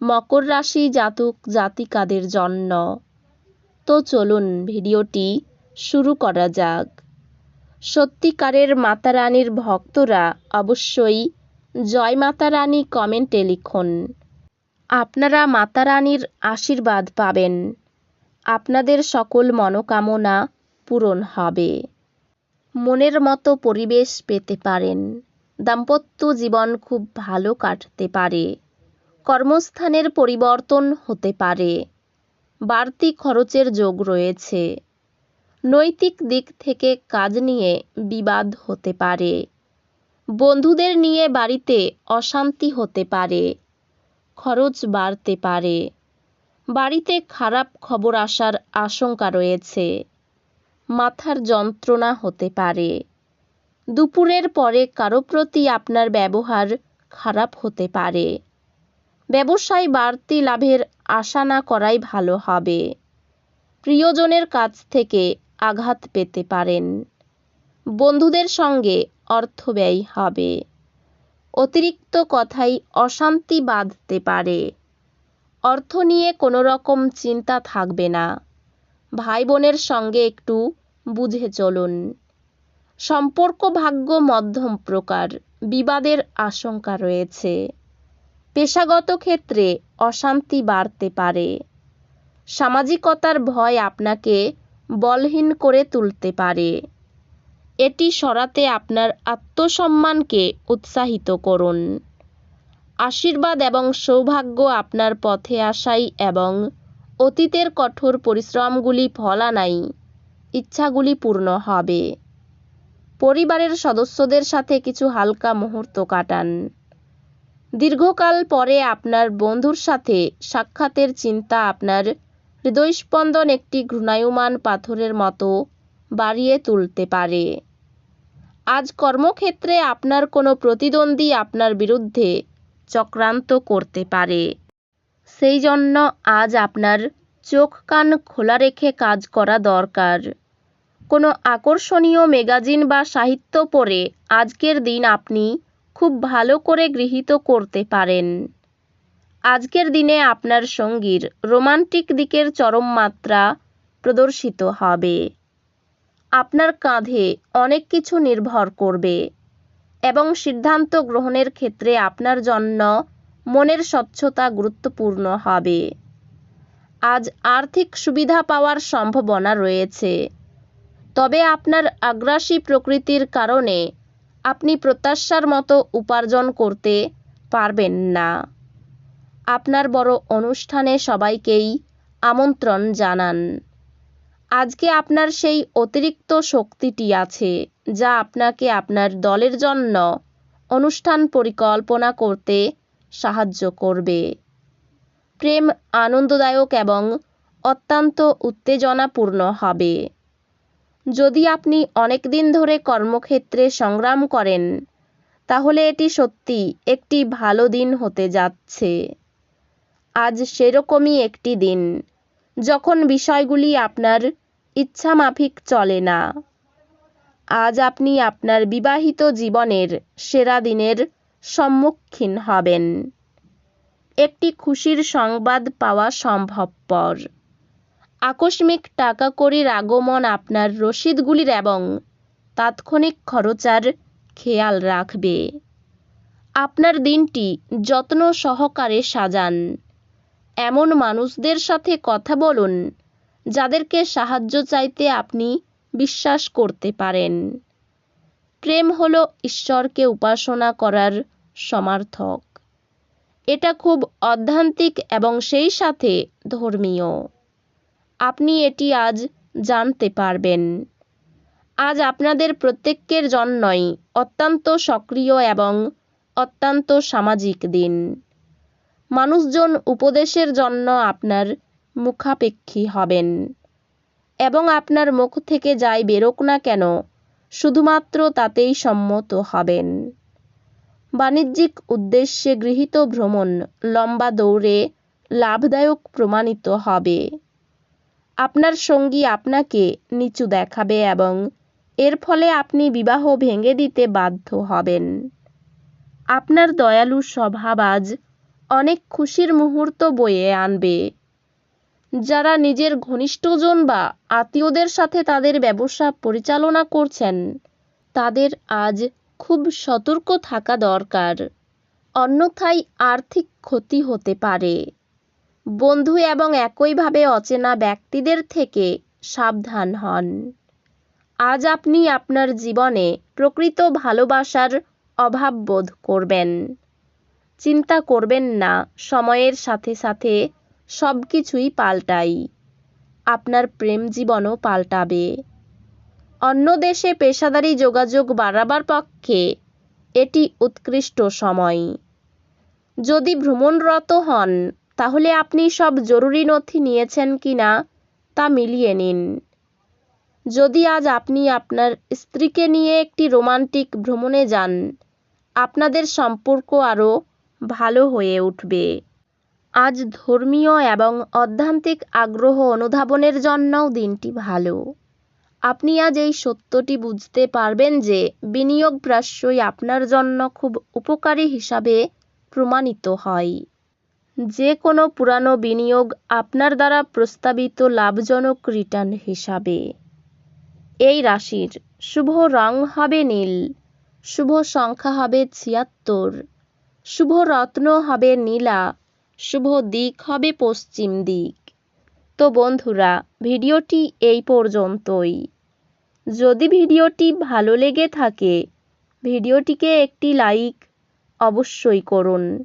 মকর রাশি জাতক জাতিকাদের জন্য। তো চলুন ভিডিওটি শুরু করা যাক। সত্যিকারের মাতা রানীর ভক্তরা অবশ্যই জয় মাতা রানী কমেন্টে লিখুন। আপনারা মাতা রানীর আশীর্বাদ পাবেন। আপনাদের সকল মনোকামনা পূরণ হবে। মনের মতো পরিবেশ পেতে পারেন। দাম্পত্য জীবন খুব ভালো কাটতে পারে। কর্মস্থানের পরিবর্তন হতে পারে। বাড়তি খরচের যোগ রয়েছে। নৈতিক দিক থেকে কাজ নিয়ে বিবাদ হতে পারে। বন্ধুদের নিয়ে বাড়িতে অশান্তি হতে পারে। খরচ বাড়তে পারে। বাড়িতে খারাপ খবর আসার আশঙ্কা রয়েছে। মাথার যন্ত্রণা হতে পারে। দুপুরের পরে কারও প্রতি আপনার ব্যবহার খারাপ হতে পারে। ব্যবসায় বাড়তি লাভের আশা না করাই ভালো হবে। প্রিয়জনের কাছ থেকে আঘাত পেতে পারেন। বন্ধুদের সঙ্গে অর্থ ব্যয় হবে। অতিরিক্ত কথাই অশান্তি বাঁধতে পারে। অর্থ নিয়ে কোনো রকম চিন্তা থাকবে না। ভাই বোনের সঙ্গে একটু বুঝে চলুন। সম্পর্ক ভাগ্য মধ্যম প্রকার, বিবাদের আশঙ্কা রয়েছে। পেশাগত ক্ষেত্রে অশান্তি বাড়তে পারে। সামাজিকতার ভয় আপনাকে বলহীন করে তুলতে পারে। এটি সরাতে আপনার আত্মসম্মানকে উৎসাহিত করুন। আশীর্বাদ এবং সৌভাগ্য আপনার পথে আসাই এবং অতীতের কঠোর পরিশ্রমগুলি ফলানাই ইচ্ছাগুলি পূর্ণ হবে। পরিবারের সদস্যদের সাথে কিছু হালকা মুহূর্ত কাটান। দীর্ঘকাল পরে আপনার বন্ধুর সাথে সাক্ষাতের চিন্তা আপনার হৃদয়স্পন্দন একটি ঘূর্ণায়মান পাথরের মতো বাড়িয়ে তুলতে পারে। আজ কর্মক্ষেত্রে আপনার কোনো প্রতিদ্বন্দ্বী আপনার বিরুদ্ধে চক্রান্ত করতে পারে। সেই জন্য আজ আপনার চোখ কান খোলা রেখে কাজ করা দরকার। কোনো আকর্ষণীয় ম্যাগাজিন বা সাহিত্য পড়ে আজকের দিন আপনি খুব ভালো করে গৃহীত করতে পারেন। আজকের দিনে আপনার সঙ্গীর রোমান্টিক দিকের চরম মাত্রা প্রদর্শিত হবে। আপনার কাঁধে অনেক কিছু নির্ভর করবে এবং সিদ্ধান্ত গ্রহণের ক্ষেত্রে আপনার জন্য মনের স্বচ্ছতা গুরুত্বপূর্ণ হবে। আজ আর্থিক সুবিধা পাওয়ার সম্ভাবনা রয়েছে। তবে আপনার আগ্রাসী প্রকৃতির কারণে আপনি প্রত্যাশার মতো উপার্জন করতে পারবেন না। আপনার বড় অনুষ্ঠানে সবাইকেই আমন্ত্রণ জানান। আজকে আপনার সেই অতিরিক্ত শক্তিটি আছে, যা আপনাকে আপনার দলের জন্য অনুষ্ঠান পরিকল্পনা করতে সাহায্য করবে। প্রেম আনন্দদায়ক এবং অত্যন্ত উত্তেজনাপূর্ণ হবে। যদি আপনি অনেক দিন ধরে কর্মক্ষেত্রে সংগ্রাম করেন, তাহলে এটি সত্যি একটি ভালো দিন হতে যাচ্ছে। আজ সেরকমই একটি দিন, যখন বিষয়গুলি আপনার ইচ্ছামাফিক চলে না। আজ আপনি আপনার বিবাহিত জীবনের সেরা দিনের সম্মুখীন হবেন। একটি খুশির সংবাদ পাওয়া সম্ভবপর। আকস্মিক টাকা কড়ির আগমন আপনার রসিদগুলির এবং তাৎক্ষণিক খরচার খেয়াল রাখবে। আপনার দিনটি যত্ন সহকারে সাজান। এমন মানুষদের সাথে কথা বলুন, যাদেরকে সাহায্য চাইতে আপনি বিশ্বাস করতে পারেন। প্রেম হল ঈশ্বরকে উপাসনা করার সমার্থক। এটা খুব অধ্যান্তিক এবং সেই সাথে ধর্মীয়। আপনি এটি আজ জানতে পারবেন। আজ আপনাদের প্রত্যেকের জন্যই অত্যন্ত সক্রিয় এবং অত্যন্ত সামাজিক দিন। মানুষজন উপদেশের জন্য আপনার মুখাপেক্ষী হবেন এবং আপনার মুখ থেকে যাই বেরোক না কেন, শুধুমাত্র তাতেই সম্মত হবেন। বাণিজ্যিক উদ্দেশ্যে গৃহীত ভ্রমণ লম্বা দৌড়ে লাভদায়ক প্রমাণিত হবে। আপনার সঙ্গী আপনাকে নিচু দেখাবে এবং এর ফলে আপনি বিবাহ ভেঙে দিতে বাধ্য হবেন। আপনার দয়ালু স্বভাব আজ অনেক খুশির মুহূর্ত বয়ে আনবে। যারা নিজের ঘনিষ্ঠজন বা আত্মীয়দের সাথে তাদের ব্যবসা পরিচালনা করছেন, তাদের আজ খুব সতর্ক থাকা দরকার। অন্যথায় আর্থিক ক্ষতি হতে পারে। বন্ধু এবং একইভাবে অচেনা ব্যক্তিদের থেকে সাবধান হন। আজ আপনি আপনার জীবনে প্রকৃত ভালোবাসার অভাব বোধ করবেন। চিন্তা করবেন না, সময়ের সাথে সাথে সব কিছুই পাল্টাই। আপনার প্রেম জীবনও পাল্টাবে। অন্য দেশে পেশাদারি যোগাযোগ বাড়াবার পক্ষে এটি উৎকৃষ্ট সময়। যদি ভ্রমণরত হন তাহলে আপনি সব জরুরি নথি নিয়েছেন কি না তা মিলিয়ে নিন। যদি আজ আপনি আপনার স্ত্রীকে নিয়ে একটি রোমান্টিক ভ্রমণে যান, আপনাদের সম্পর্ক আরও ভালো হয়ে উঠবে। আজ ধর্মীয় এবং অধ্যান্তিক আগ্রহ অনুধাবনের জন্যও দিনটি ভালো। আপনি আজ এই সত্যটি বুঝতে পারবেন যে বিনিয়োগ প্রায়শই আপনার জন্য খুব উপকারী হিসাবে প্রমাণিত হয়। যে কোনো পুরানো বিনিয়োগ আপনার দ্বারা প্রস্তাবিত লাভজনক রিটার্ন হিসাবে। এই রাশির শুভ রং হবে নীল, শুভ সংখ্যা হবে ছিয়াত্তর, শুভ রত্ন হবে নীলা, শুভ দিক হবে পশ্চিম দিক। তো বন্ধুরা, ভিডিওটি এই পর্যন্তই। যদি ভিডিওটি ভালো লেগে থাকে, ভিডিওটিকে একটি লাইক অবশ্যই করুন।